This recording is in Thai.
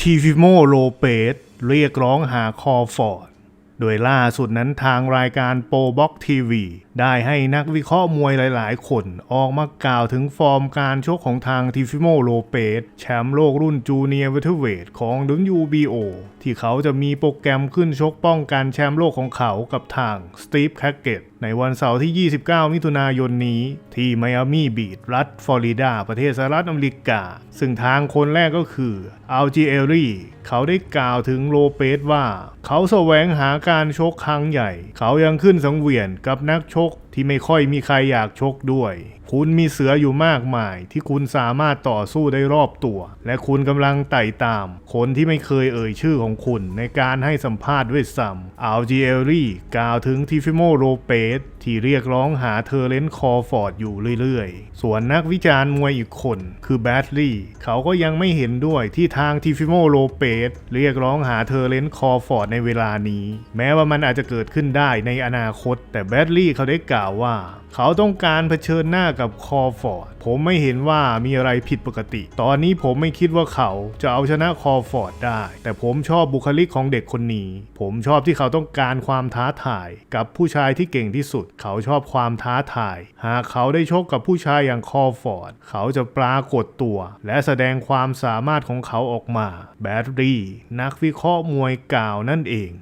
ทีฟิโมโลเปสเรียกร้องหาคอฟอร์ด โดยล่าสุดนั้นทางรายการโปรบ็อกทีวีได้ให้นักวิเคราะห์มวยหลาย ๆ คน ออกมากล่าวถึงฟอร์มการชกของทางทิฟิโมโลเปสแชมป์โลกรุ่นจูเนียร์เวเทเวทของ WBO ที่เขาจะมีโปรแกรมขึ้นชกป้องกันแชมป์โลกของเขากับทางสตีฟแคกเกตในวันเสาร์ที่ 29 มิถุนายนนี้ ที่ไมอามีบีชรัฐฟลอริดา ประเทศสหรัฐอเมริกา ซึ่งทางคนแรกก็คืออัลจีเอรีเขาได้กล่าวถึงโลเปสว่า เขาแสวงหาการชกครั้งใหญ่ เขายังขึ้นสังเวียนกับนักชกที่ไม่ค่อยมีใครอยากชกด้วย คุณมีเสืออยู่มากมาย ที่คุณสามารถต่อสู้ได้รอบตัว และคุณกำลังไต่ตาม คนที่ไม่เคยเอ่ยชื่อของคุณในการให้สัมภาษณ์ด้วยซ้ำอัลจีเอรี่กล่าวถึงทิฟิโมโรเปสที่เรียกร้องหาเทอร์เลนคอฟอร์ดอยู่เรื่อยๆ ส่วนนักวิจารณ์มวยอีกคน คือแบดลี่ เขาก็ยังไม่เห็นด้วยที่ทางทิฟิโมโรเปสเรียกร้องหาเทอร์เลนคอฟอร์ดในเวลานี้แม้ว่ามันอาจจะเกิดขึ้นได้ในอนาคต แต่แบดลี่เขาได้กล่าวว่า เขาต้องการเผชิญหน้ากับคอฟอร์ด ผมไม่เห็นว่ามีอะไรผิดปกติ ตอนนี้ผมไม่คิดว่าเขาจะเอาชนะคอฟอร์ดได้ แต่ผมชอบบุคลิกของเด็กคนนี้ ผมชอบที่เขาต้องการความท้าทาย กับผู้ชายที่เก่งที่สุด เขาชอบความท้าทาย หากเขาได้ชกกับผู้ชายอย่างคอฟอร์ด เขาจะปรากฏตัว และแสดงความสามารถของเขาออกมา แบดรี่นักวิเคราะห์มวยกล่าวนั่นเอง